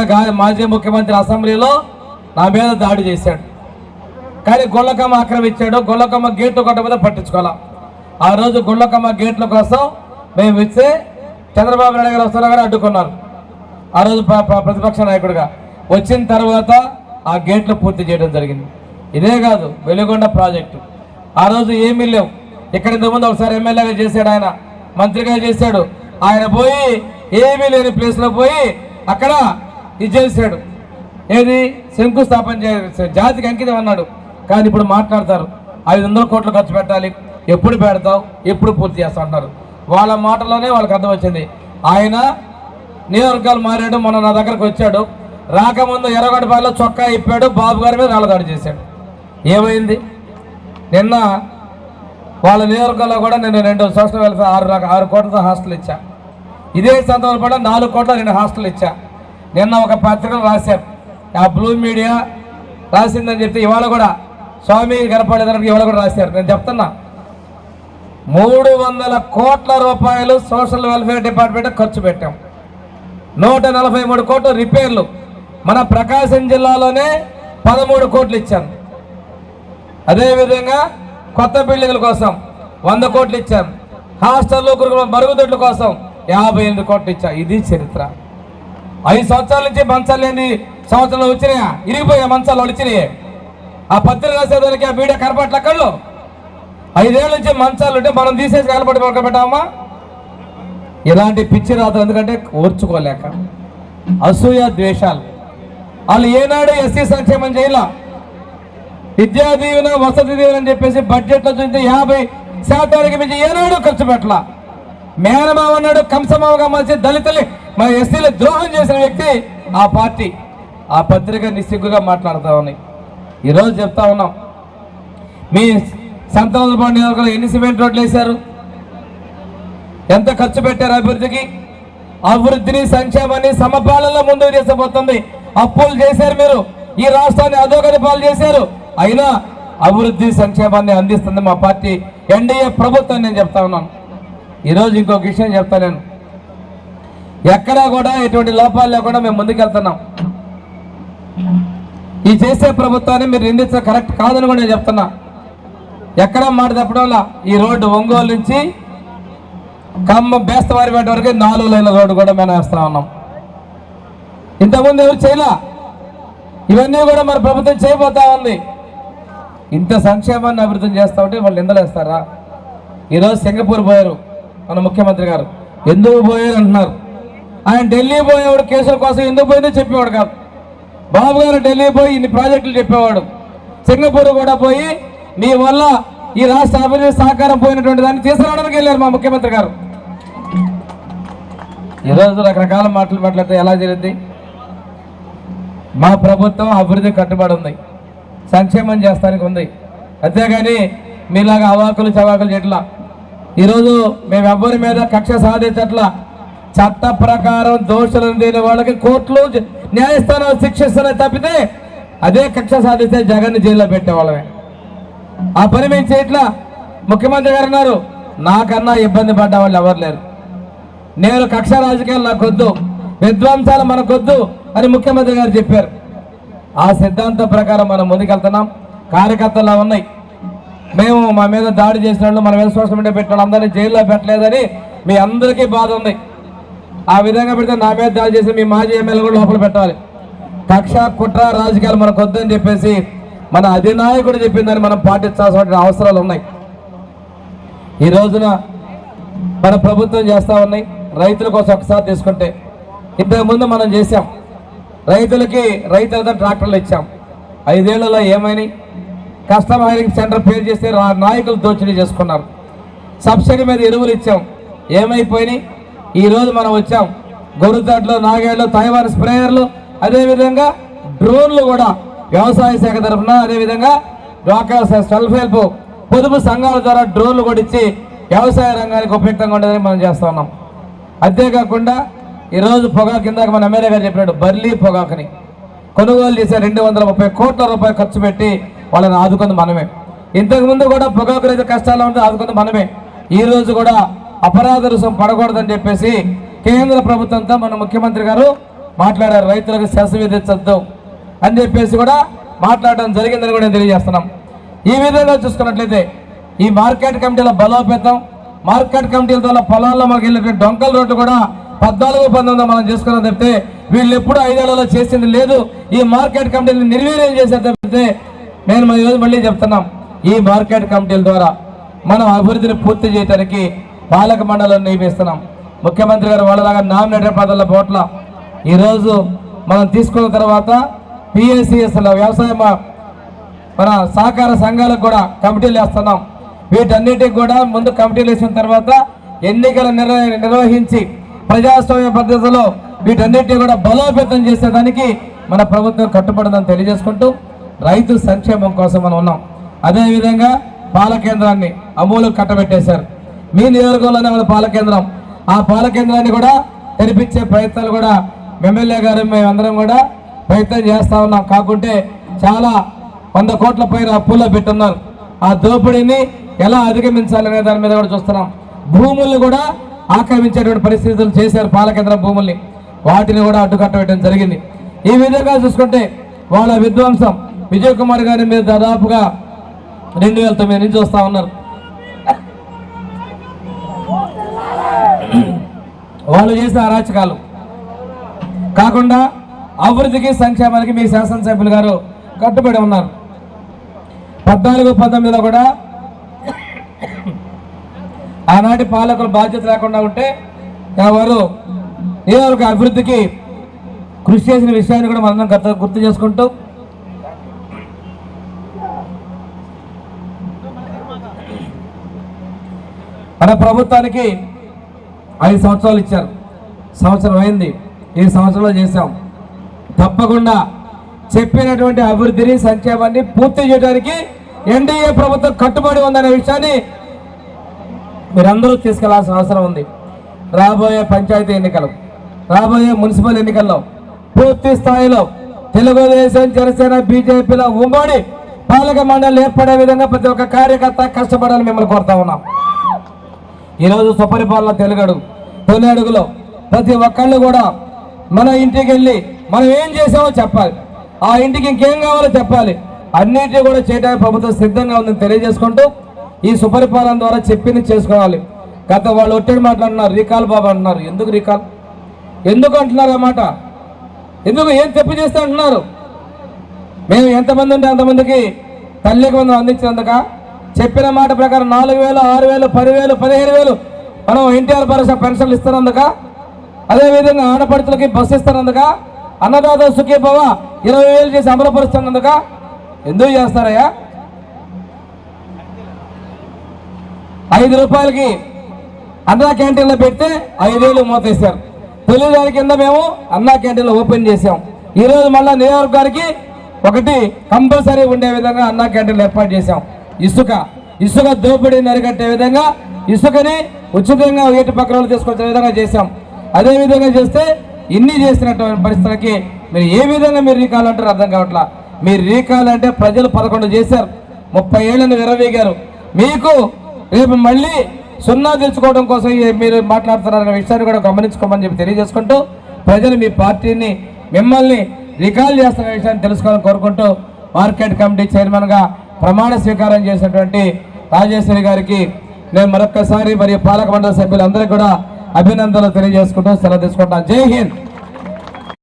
అక్కడ మాజీ ముఖ్యమంత్రి అసెంబ్లీలో నా మీద దాడి చేశాడు. కానీ గొల్లకమ్మ ఆక్రమించాడు. గొల్లకమ్మ గేట్లు కొట్టకపోతే పట్టించుకోవాలా? ఆ రోజు గుళ్ళకమ్మ గేట్ల కోసం మేము ఇస్తే చంద్రబాబు నాయుడు గారు వస్తున్నా కానీ అడ్డుకున్నారు. ఆ రోజు ప్రతిపక్ష నాయకుడిగా. వచ్చిన తర్వాత ఆ గేట్లు పూర్తి చేయడం జరిగింది. ఇదే కాదు వెలుగొండ ప్రాజెక్టు. ఆ రోజు ఏమీ లేవు. ఇక్కడ ఇంతకుముందు ఒకసారి ఎమ్మెల్యేగా చేశాడు ఆయన. మంత్రిగా చేశాడు. ఆయన పోయి ఏమీ లేని ప్లేస్లో పోయి అక్కడ ఇది చేశాడు. ఏది? శంకుస్థాపన చేశాడు జాతికి అంకితం అన్నాడు. కానీ ఇప్పుడు మాట్లాడతారు. ఐదు వందల కోట్లు ఖర్చు పెట్టాలి. ఎప్పుడు పెడతావు? ఎప్పుడు పూర్తి చేస్తావు అంటారు వాళ్ళ మాటలోనే వాళ్ళకి అర్థం వచ్చింది. ఆయన నియోజకవర్గాలు మారాడు మొన్న నా దగ్గరకు వచ్చాడు. రాకముందు ఎర్రగడపాలో చొక్కా ఇప్పాడు బాబు గారి మీద రాళ్ళదాడి చేశాడు. ఏమైంది? నిన్న వాళ్ళ నియోజకవర్గంలో కూడా నేను రెండు సోషల్ వెల్ఫేర్ ఆరు ఆరు కోట్లతో హాస్టల్ ఇచ్చా. ఇదే సందర్భంలో కూడా నాలుగు కోట్ల రెండు హాస్టల్ ఇచ్చా. నిన్న ఒక పత్రికలు రాశారు. ఆ బ్లూ మీడియా రాసిందని చెప్తే ఇవాళ కూడా స్వామి గడపడేదానికి ఇవాళ కూడా రాశారు. నేను చెప్తున్నా. మూడు వందల కోట్ల రూపాయలు సోషల్ వెల్ఫేర్ డిపార్ట్మెంట్ ఖర్చు పెట్టాం. నూట నలభై మూడు కోట్లు రిపేర్లు. మన ప్రకాశం జిల్లాలోనే పదమూడు కోట్లు ఇచ్చాను అదేవిధంగా కొత్త బిల్డింగ్ల కోసం వంద కోట్లు ఇచ్చాను హాస్టల్లో గురుకుల మరుగుదొడ్ల కోసం యాభై ఎనిమిది కోట్లు ఇచ్చా. ఇది చరిత్ర. ఐదు సంవత్సరాల నుంచి మంచాలు లేని సంవత్సరంలో వచ్చినాయా? ఇరిగిపోయా మంచాలు వచ్చినాయి ఆ పత్రిక రాసేదానికి ఆ మీడియా కనపట్ల కళ్ళు? ఐదేళ్ళ నుంచి మంచాలు ఉంటే మనం తీసేసి కనపడి పక్క పెట్టామా ఇలాంటి పిచ్చి రాదు ఎందుకంటే ఓర్చుకోలేక. అసూయ ద్వేషాలు. వాళ్ళు ఏనాడు ఎస్సీ సంక్షేమం చేయాల? విద్యా దీవెన వసతి దీవెన అని చెప్పేసి బడ్జెట్లో చూస్తే యాభై శాతానికి మించి ఏనాడు ఖర్చు పెట్టాల? మేనమావ అన్నాడు కంసమావగా మలిసి దళితులు మన ఎస్సీలు ద్రోహం చేసిన వ్యక్తి ఆ పార్టీ ఆ పత్రిక నిస్సిగ్గుగా మాట్లాడుతూ ఉన్నాయి ఈరోజు చెప్తా ఉన్నాం. మీ సంతానపాడు నియోజకవర్గంలో ఎన్ని సిమెంట్ రోడ్లు వేశారు? ఎంత ఖర్చు పెట్టారు అభివృద్ధికి? అభివృద్ధిని సంక్షేమాన్ని సమపాలనలో ముందుకు చేసబోతుంది అప్పులు చేశారు మీరు. ఈ రాష్ట్రాన్ని అధోగతి పాలు చేశారు. అయినా అభివృద్ధి సంక్షేమాన్ని అందిస్తుంది మా పార్టీ ఎన్డీఏ ప్రభుత్వం నేను చెప్తా ఉన్నాను. ఈరోజు ఇంకొక విషయం చెప్తా నేను. ఎక్కడా కూడా ఎటువంటి లోపాలు లేకుండా మేము ముందుకెళ్తున్నాం. ఈ చేసే ప్రభుత్వాన్ని మీరు నిందించడం కరెక్ట్ కాదని కూడా నేను చెప్తున్నా. ఎక్కడ మాట తప్పడంలా వల్ల ఈ రోడ్డు ఒంగోలు నుంచి ఖమ్మం బేస్తవారిపేట వరకు నాలుగు లైన్ల రోడ్డు కూడా మేము వేస్తా ఉన్నాం. ఇంతకుముందు ఎవరు చేయలా? ఇవన్నీ కూడా మన ప్రభుత్వం చేయబోతా ఉంది. ఇంత సంక్షేమాన్ని అభివృద్ధి చేస్తా ఉంటే వాళ్ళు నిందలేస్తారా? ఈరోజు సింగపూర్ పోయారు మన ముఖ్యమంత్రి గారు. ఎందుకు పోయారు అంటున్నారు? ఆయన ఢిల్లీ పోయేవాడు కేసుల కోసం ఎందుకు పోయిందో చెప్పేవాడు కాదు. బాబు గారు ఢిల్లీ పోయి ఇన్ని ప్రాజెక్టులు చెప్పేవాడు. సింగపూర్ కూడా పోయి మీ వల్ల ఈ రాష్ట్ర అభివృద్ధి సహకారం పోయినటువంటి దాన్ని తీసుకురావడానికి వెళ్ళారు మా ముఖ్యమంత్రి గారు. ఈరోజు రకరకాల మాటలు మాట్లాడితే ఎలా జరిగింది? మా ప్రభుత్వం అభివృద్ధి కట్టుబడి ఉంది. సంక్షేమం చేస్తానికి ఉంది. అంతేగాని మీలాగా అవాకులు చవాకులు చెట్ల. ఈరోజు మేము ఎవ్వరి మీద కక్ష సాధించట్లా చట్ట ప్రకారం దోషులను లేని వాళ్ళకి కోర్టులు న్యాయస్థానం న్యాయస్థానాలు శిక్షిస్తున్నాయి తప్పితే అదే కక్ష సాధిస్తే జగన్ జైల్లో పెట్టేవాళ్ళమే. ఆ పని మేము చేయట్లా? ముఖ్యమంత్రి గారు అన్నారు నాకన్నా ఇబ్బంది పడ్డ వాళ్ళు ఎవరు లేరు. నేను కక్ష రాజకీయాలు నాకొద్దు విధ్వంసాలు మనకొద్దు అని ముఖ్యమంత్రి గారు చెప్పారు. ఆ సిద్ధాంతం ప్రకారం మనం ముందుకెళ్తున్నాం. కార్యకర్తలు ఉన్నాయి. మేము మా మీద దాడి చేసిన వాళ్ళు మన మీద సోషల్ మీడియా పెట్టిన అందరినీ జైల్లో పెట్టలేదని మీ అందరికీ బాధ ఉంది. ఆ విధంగా పెడితే నా మీద దాడి చేసి మీ మాజీ ఎమ్మెల్యే కూడా లోపల పెట్టాలి. కక్ష కుట్ర రాజకీయాలు మనకు వద్దని చెప్పేసి మన అధినాయకుడు చెప్పిందని మనం పాటించాల్సిన అవసరాలు ఉన్నాయి. ఈ రోజున మన ప్రభుత్వం చేస్తూ ఉన్నాయి. రైతుల కోసం ఒకసారి తీసుకుంటే ఇంతకుముందు మనం చేసాం రైతులకి రైతులతో ట్రాక్టర్లు ఇచ్చాం. ఐదేళ్ళలో ఏమైనాయి? కస్టమర్ హైరింగ్ సెంటర్ పేరు చేస్తే రా- నాయకులు దోచిడీ చేసుకున్నారు. సబ్సిడీ మీద ఎరువులు ఇచ్చాం. ఏమైపోయినాయి? ఈరోజు మనం వచ్చాం గొర్రెతాట్లో నాగేళ్ళు తైవాన్ స్ప్రేయర్లు అదేవిధంగా డ్రోన్లు కూడా వ్యవసాయ శాఖ తరఫున అదేవిధంగా డ్వాకా సెల్ఫ్ హెల్ప్ పొదుపు సంఘాల ద్వారా డ్రోన్లు కూడా ఇచ్చి వ్యవసాయ రంగానికి ఉపయుక్తంగా ఉండేదని మనం చేస్తా ఉన్నాం. అంతేకాకుండా ఈరోజు పొగాకు కిందాక మన ఎమ్మెల్యే గారు చెప్పినాడు బర్లీ పొగాకుని కొనుగోలు చేసే రెండు వందల ముప్పై కోట్ల రూపాయలు ఖర్చు పెట్టి వాళ్ళని ఆదుకుంది మనమే. ఇంతకుముందు కూడా పొగాకు రైతు కష్టాలు ఉంటే ఆదుకుంది మనమే. ఈరోజు కూడా అపరాధ రుసం పడకూడదని చెప్పేసి కేంద్ర ప్రభుత్వంతో మన ముఖ్యమంత్రి గారు మాట్లాడారు. రైతులకు సెస్ విధించద్దు అని చెప్పేసి కూడా మాట్లాడడం జరిగిందని కూడా తెలియజేస్తున్నాం. ఈ విధంగా చూసుకున్నట్లయితే ఈ మార్కెట్ కమిటీల బలోపేతం మార్కెట్ కమిటీల ద్వారా పొలాల్లో మనకి వెళ్ళినటువంటి డొంకల రోడ్డు కూడా పద్నాలుగు పంతొమ్మిది మనం చేసుకున్నాం తప్పితే వీళ్ళు ఎప్పుడు ఐదేళ్ళలో చేసింది లేదు. ఈ మార్కెట్ కమిటీని నిర్వీర్యం చేసే తప్పితే నేను మన ఈరోజు మళ్ళీ చెప్తున్నాం. ఈ మార్కెట్ కమిటీల ద్వారా మనం అభివృద్ధిని పూర్తి చేయడానికి పాలక మండలం నియమిస్తున్నాం. ముఖ్యమంత్రి గారు వాళ్ళలాగా నామినేటెడ్ పదవుల పోట్ల ఈరోజు మనం తీసుకున్న తర్వాత పిఎస్సిఎస్ల వ్యవసాయ మన సహకార సంఘాలకు కూడా కమిటీలు వేస్తున్నాం. వీటన్నిటికి కూడా ముందు కమిటీలు వేసిన తర్వాత ఎన్నికలు నిర్వహించి ప్రజాస్వామ్య పద్ధతిలో వీటన్నిటిని కూడా బలోపేతం చేసేదానికి మన ప్రభుత్వం కట్టుబడిందని తెలియజేసుకుంటూ రైతు సంక్షేమం కోసం మనం ఉన్నాం. అదేవిధంగా పాల కేంద్రాన్ని అమూలు కట్టబెట్టేశారు. మీ నియోజకవర్గంలోనే మన పాల కేంద్రం ఆ పాల కేంద్రాన్ని కూడా తెరిపించే ప్రయత్నాలు కూడా ఎమ్మెల్యే గారు మేమందరం కూడా ప్రయత్నం చేస్తూ ఉన్నాం. కాకుంటే చాలా వంద కోట్ల పైన అప్పుల్లో పెట్టున్నారు. ఆ దోపిడీని ఎలా అధిగమించాలనే దాని మీద కూడా చూస్తున్నాం. భూముల్ని కూడా ఆక్రమించేటువంటి పరిస్థితులు చేశారు పాలకేంద్ర భూముల్ని. వాటిని కూడా అడ్డుకట్టడం జరిగింది. ఈ విధంగా చూసుకుంటే వాళ్ళ విధ్వంసం విజయ్ కుమార్ గారి మీద దాదాపుగా రెండు వేల తొమ్మిది నుంచి వస్తూ ఉన్నారు. వాళ్ళు చేసిన అరాచకాలు. కాకుండా అభివృద్ధికి సంక్షేమానికి మీ శాసనసభ్యులు గారు కట్టుబడి ఉన్నారు. పద్నాలుగు పంతొమ్మిదిలో కూడా ఆనాటి పాలకులు బాధ్యత లేకుండా ఉంటే వారు ఒక అభివృద్ధికి కృషి చేసిన విషయాన్ని కూడా మనం గత గుర్తు చేసుకుంటూ మన ప్రభుత్వానికి ఐదు సంవత్సరాలు ఇచ్చారు. సంవత్సరం అయింది. ఈ సంవత్సరంలో చేశాం. తప్పకుండా చెప్పినటువంటి అభివృద్ధిని సంక్షేమాన్ని పూర్తి చేయడానికి ఎన్డీఏ ప్రభుత్వం కట్టుబడి ఉందనే విషయాన్ని మీరందరూ తీసుకెళ్ళాల్సిన అవసరం ఉంది. రాబోయే పంచాయతీ ఎన్నికలు రాబోయే మున్సిపల్ ఎన్నికల్లో పూర్తి స్థాయిలో తెలుగుదేశం జనసేన బీజేపీలో ఉంగోడి పాలక మండలి ఏర్పడే విధంగా ప్రతి ఒక్క కార్యకర్త కష్టపడాలని మిమ్మల్ని కోరుతా ఉన్నాం. ఈరోజు సుపరిపాలన తెలుగడు. తొలి అడుగులో ప్రతి ఒక్కళ్ళు కూడా మన ఇంటికి వెళ్ళి మనం ఏం చేసామో చెప్పాలి. ఆ ఇంటికి ఇంకేం కావాలో చెప్పాలి. అన్నింటినీ కూడా చేయడానికి ప్రభుత్వం సిద్ధంగా ఉందని తెలియజేసుకుంటూ ఈ సుపరిపాలన ద్వారా చెప్పింది చేసుకోవాలి. గత వాళ్ళు ఒట్టడి మాట్లాడుతున్నారు రీకాల్ బాబు అంటున్నారు. ఎందుకు రీకాల్? ఎందుకు అంటున్నారు అన్నమాట ఎందుకు ఏం తప్పు చేస్తే అంటున్నారు? మేము ఎంతమంది ఉంటే అంతమందికి తల్లికి మనం అందించినందుక? చెప్పిన మాట ప్రకారం నాలుగు వేలు ఆరు వేలు పదివేలు పదిహేను వేలు మనం ఎన్టీఆర్ భరోసా పెన్షన్లు ఇస్తున్నందుక అదేవిధంగా ఆడపడుతులకి బస్సు ఇస్తున్నందుక అన్నదాత సుఖీభవ ఇరవై వేలు చేసి అమలుపరుస్తున్నందుక ఎందుకు చేస్తారయ్యా? ఐదు రూపాయలకి అన్నా క్యాంటీన్లో పెడితే ఐదేళ్ళు మూతేశారు తొలిదారి కింద మేము అన్నా క్యాంటీన్లో ఓపెన్ చేసాం ఈరోజు మళ్ళీ నియోజకవర్గానికి ఒకటి కంపల్సరీ ఉండే విధంగా అన్నా క్యాంటీన్లు ఏర్పాటు చేసాం ఇసుక ఇసుక దోపిడీని అరికట్టే విధంగా ఇసుకని ఉచితంగా ఏటి పక్కన తీసుకొచ్చే విధంగా చేశాం. అదే విధంగా చేస్తే ఇన్ని చేసినటువంటి పరిస్థితులకి మీరు ఏ విధంగా మీరు రీకాల్ అంటారు అర్థం కావట్లా. మీరు రీకాల్ అంటే ప్రజలు పదకొండు చేశారు ముప్పై ఏళ్ళని విరవీగారు. మీకు రేపు మళ్ళీ సున్నా తెచ్చుకోవడం కోసం మీరు మాట్లాడుతున్నారనే విషయాన్ని కూడా గమనించుకోమని చెప్పి తెలియజేసుకుంటూ ప్రజలు మీ పార్టీని మిమ్మల్ని రికాల్ చేస్తున్న విషయాన్ని తెలుసుకోవాలని కోరుకుంటూ మార్కెట్ కమిటీ చైర్మన్గా ప్రమాణ స్వీకారం చేసినటువంటి రాజేశ్వరి గారికి నేను మరొక్కసారి మరియు పాలక మండలి సభ్యులందరికీ కూడా అభినందనలు తెలియజేసుకుంటూ సెలవు తీసుకుంటాను. జై హింద్!